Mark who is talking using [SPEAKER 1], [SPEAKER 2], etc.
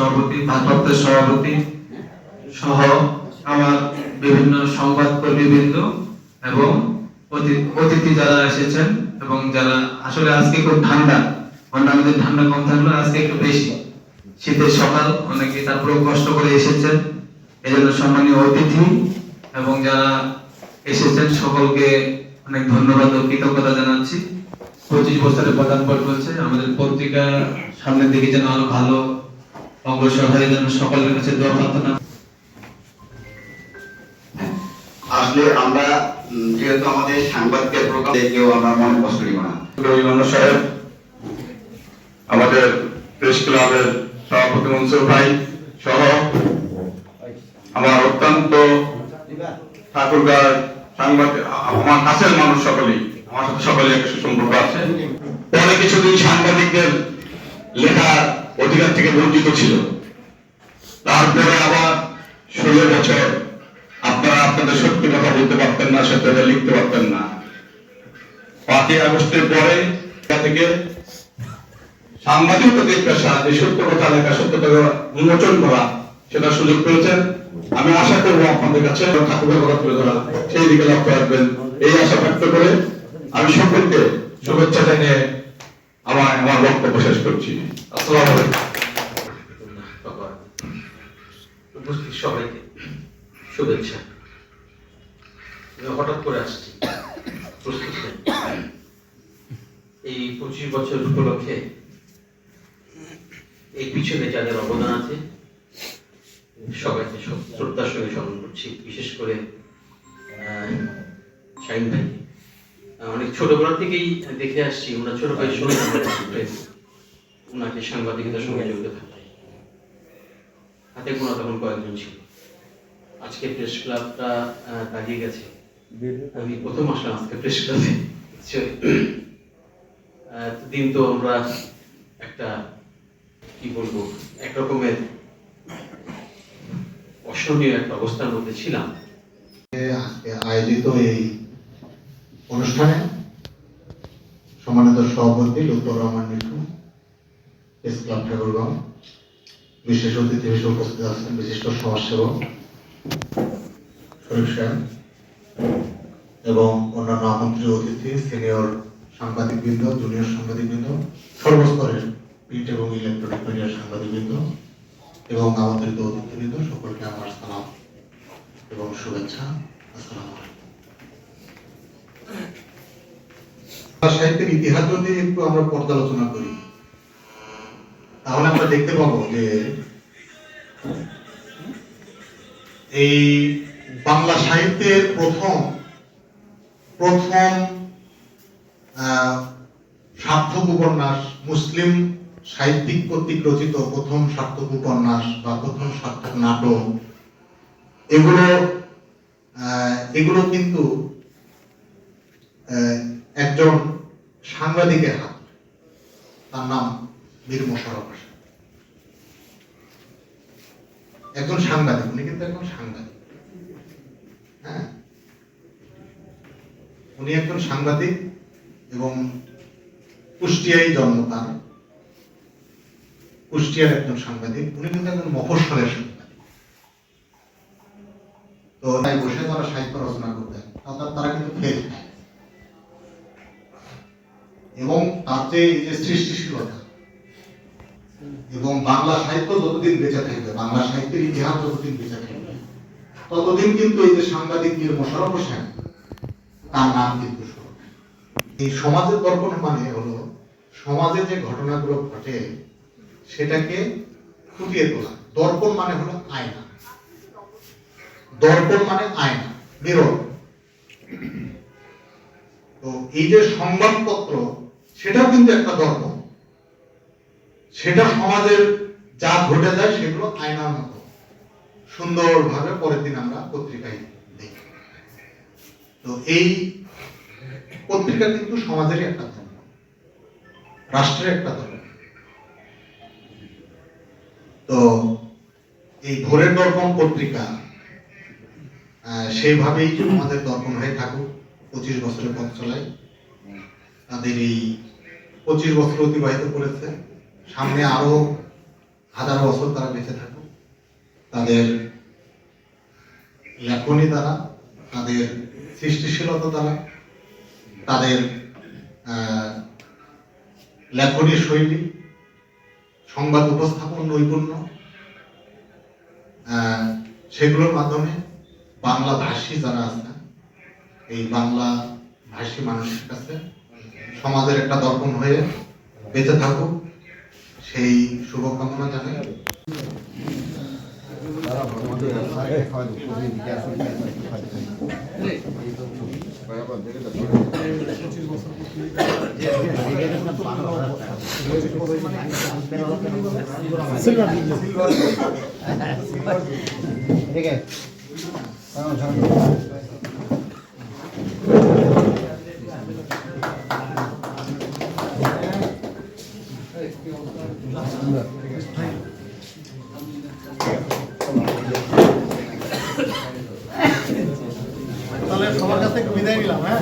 [SPEAKER 1] সভাপতি, ভারপ্রাপ্ত সভাপতি সহ আমার বিভিন্ন সংবাদ কর্মীবৃন্দ এবং অতিথি যারা এসেছেন এবং যারা আসলে আজকে খুব ঠান্ডা অন্যান্যদের ঠান্ডা কম থাকলেও আজকে একটু বেশি। শীতের সকাল, অনেকে তারপরেও কষ্ট করে এসেছেন। এই জন্য সম্মানীয় অতিথি এবং যারা এসেছেন সকলকে অনেক ধন্যবাদ ও কৃতজ্ঞতা জানাচ্ছি। পঁচিশ বছরের প্রধান পর্ব হচ্ছে। আমাদের পত্রিকা সামনের দিকে যেন আরও ভালো অগ্রসর হয় যেন সকলের কাছে দোয়া প্রার্থনা।
[SPEAKER 2] আসলে আমরা যেহেতু আমাদের সাংবাদিকের প্রোগ্রাম কেউ আমরা মনে কষ্ট নিব না।
[SPEAKER 3] ইমাম সাহেব আমাদের প্রেস ক্লাবের সভাপতি মনসুর ভাই সহ আমার অত্যন্ত ঠাকুরগার সাংবাদিক আমার কাছের মানুষ সকলেই আমার সাথে সকলেই একটা সুসম্পর্ক আছে। পরে কিছুদিন সাংবাদিকদের লেখার অধিকার থেকে বঞ্চিত ছিল। তারপরে আবার ষোলো বছর আপনারা আপনাদের সত্যি কথা বলতে পারতেন না, সত্যতা লিখতে পারতেন না। পাঁচই আগস্টের পরে থেকে সাংবাদিকতাদের পেশা যে সত্য কথা লেখা, সত্য কথা উন্মোচন করা, সেটা সুযোগ পেয়েছেন। আমি আশা করব আপনাদের কাছে ঠাকুরের কথা তুলে ধরা সেই দিকে লক্ষ্য রাখবেন। এই আশা ব্যক্ত করে আমি সকলকে শুভেচ্ছা জানিয়ে আমার আমার বক্তব্য শেষ করছি। আসসালামু
[SPEAKER 4] উপস্থিত সবাইকে শুভেচ্ছা। হঠাৎ করে আসছি। এই পঁচিশ বছর উপলক্ষে এই পিছনে যাদের অবদান আছে, সবাইকে সব- শ্রদ্ধার সঙ্গে স্মরণ করছি। বিশেষ করে শাহিন ভাই অনেক ছোটবেলা থেকেই দেখে আসছি ওনার ছোট ভাই শুনে ওনাকে সাংবাদিকতার সঙ্গে জড়িত থাকতে। হাতে গোনা তখন কয়েকজন ছিল। আজকে প্রেস ক্লাবটা আহ, দাঁড়িয়ে গেছে। আমি প্রথম আসলাম আজকে প্রেস ক্লাবে দিন তো আমরা একটা কি বলব একরকমের অসহনীয় একটা অবস্থার মধ্যে ছিলাম।
[SPEAKER 5] আয়োজিত এই অনুষ্ঠানে সম্মানিত সভাপতি লুৎফর রহমান মিঠু প্রেস ক্লাব ঠাকুরগাঁও, বিশেষ অতিথি হিসেবে উপস্থিত আছেন বিশিষ্ট সমাজসেবক শরীফ সাহেব এবং অন্যান্য আমন্ত্রিত অতিথি, সিনিয়র সাংবাদিকবৃন্দ, জুনিয়র সাংবাদিকবৃন্দ, সর্বস্তরের প্রিন্ট এবং ইলেকট্রনিক মিডিয়ার সাংবাদিকবৃন্দ এবং আমন্ত্রিত অতিথিবৃন্দ, সকলকে আমার সালাম এবং শুভেচ্ছা। আসসালামু আলাইকুম বাংলা সাহিত্যের ইতিহাস যদি একটু আমরা পর্যালোচনা করি, তাহলে আমরা দেখতে পাবো যে এই বাংলা সাহিত্যের প্রথম প্রথম সার্থক উপন্যাস মুসলিম সাহিত্যিক কর্তৃক রচিত প্রথম সার্থক উপন্যাস বা প্রথম সার্থক নাটক, এগুলো এগুলো কিন্তু একজন সাংবাদিকের হাত তার নাম বীর মোশারফ হোসেন। একজন সাংবাদিক, উনি কিন্তু একজন সাংবাদিক। হ্যাঁ? উনি একজন সাংবাদিক এবং কুষ্টিয়ায় জন্ম তার। কুষ্টিয়ার একজন সাংবাদিক, উনি কিন্তু একজন মফস্বলের সাংবাদিক। তো তাই বসে তারা সাহিত্য রচনা করতেন তারা কিন্তু ফেল খায়। এবং তাতে এই যে সৃষ্টিশীলতা এবং বাংলা সাহিত্য যতদিন বেঁচে থাকবে, বাংলা সাহিত্যের ইতিহাস যতদিন বেঁচে থাকবে, ততদিন কিন্তু এই যে সাংবাদিক মীর মোশারফ হোসেন, তার নাম কিন্তু এই সমাজের দর্পণ মানে হলো, সমাজে যে ঘটনাগুলো ঘটে, সেটাকে ফুটিয়ে তোলা। দর্পণ মানে হলো আয়না। দর্পণ মানে আয়না, মিরর। তো এই যে সংবাদপত্র সেটাও কিন্তু একটা দর্পণ সেটা সমাজের যা ঘটে যায় সেগুলো আয়নার মতো। সুন্দরভাবে পরের দিন আমরা পত্রিকায় দেখি। তো এই পত্রিকা কিন্তু সমাজেরই একটা ধর্ম। রাষ্ট্রের একটা ধর্ম। তো এই ভোরের দর্পণ পত্রিকা সেইভাবেই আমাদের দর্পণ হয়ে থাকুক। পঁচিশ বছরের পথ চলায় তাদের এই পঁচিশ বছর অতিবাহিত করেছে। সামনে আরও হাজার বছর তারা বেঁচে থাকুক। তাদের লেখনী দ্বারা তাদের সৃষ্টিশীলতা দ্বারা তাদের আহ, লেখনীর শৈলী সংবাদ উপস্থাপন নৈপুণ্য সেগুলোর মাধ্যমে বাংলা ভাষী যারা আছেন এই বাংলা ভাষী মানুষের কাছে সমাজের একটা দর্পণ হয়ে বেঁচে থাকুক সেই শুভকামনা জানাই।
[SPEAKER 6] তাহলে সবার কাছ থেকে বিদায় নিলাম হ্যাঁ?